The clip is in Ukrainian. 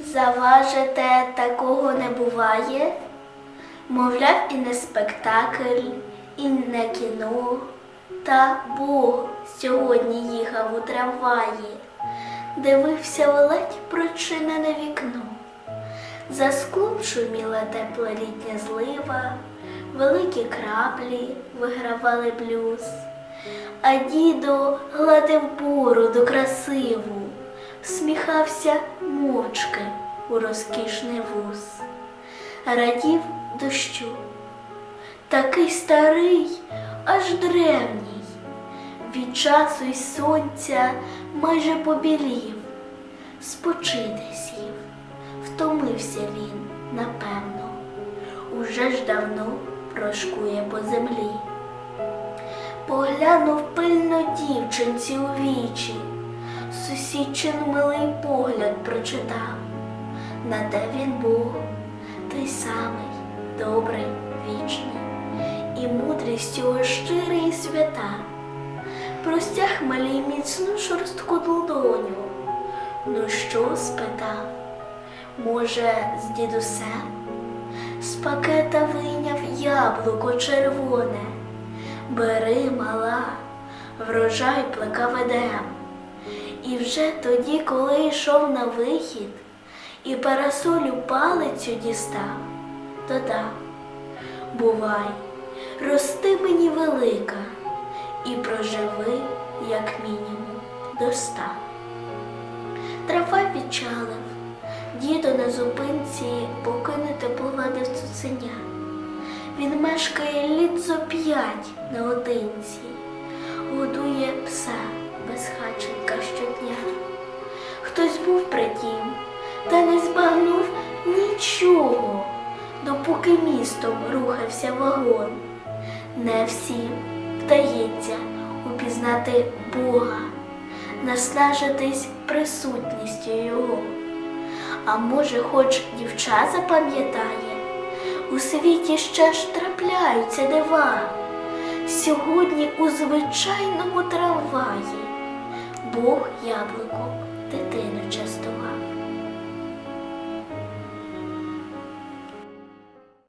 Заважите такого не буває, мовляв, і не спектакль, і не кіно. Та Бог сьогодні їхав у трамваї, дивився в ледь прочинене вікно. За склом шуміла тепла літня злива, великі краплі вигравали блюз а дідо гладив бороду красиву, всміхався мовчки у розкішний вуз, радів дощу, такий старий, аж древній, від часу й сонця майже побілів, спочити сів, втомився він, напевно, уже ж давно прошкує по землі. Поглянув пильно дівчинці у вічі, сусідчин милий погляд прочитав, на де він Бог, той самий, добрий, вічний, і мудрість його щира і свята. Простяг малій міцну шорстку долоню. Ну що? спитав, може, з дідусем? З пакета вийняв яблуко червоне. Бери, мала, врожай плека ведем. І вже тоді, коли йшов на вихід, і парасолю палицю дістав, то додав Бувай, рости мені велика, і проживи, як мінімум, до ста. Трафай відчалив, дідо на зупинці покинути погладив цуценя. Він мешкає літ зо п'ять наодинці, годує пса без хаченка щодня. Хтось був притім, та не збагнув нічого, допоки містом рухався вагон. Не всім вдається упізнати Бога, наснажитись присутністю Його. А може, хоч дівча запам'ятає, у світі ще ж трапляються дива. Сьогодні у звичайному трамваї Бог яблуко дитину частував.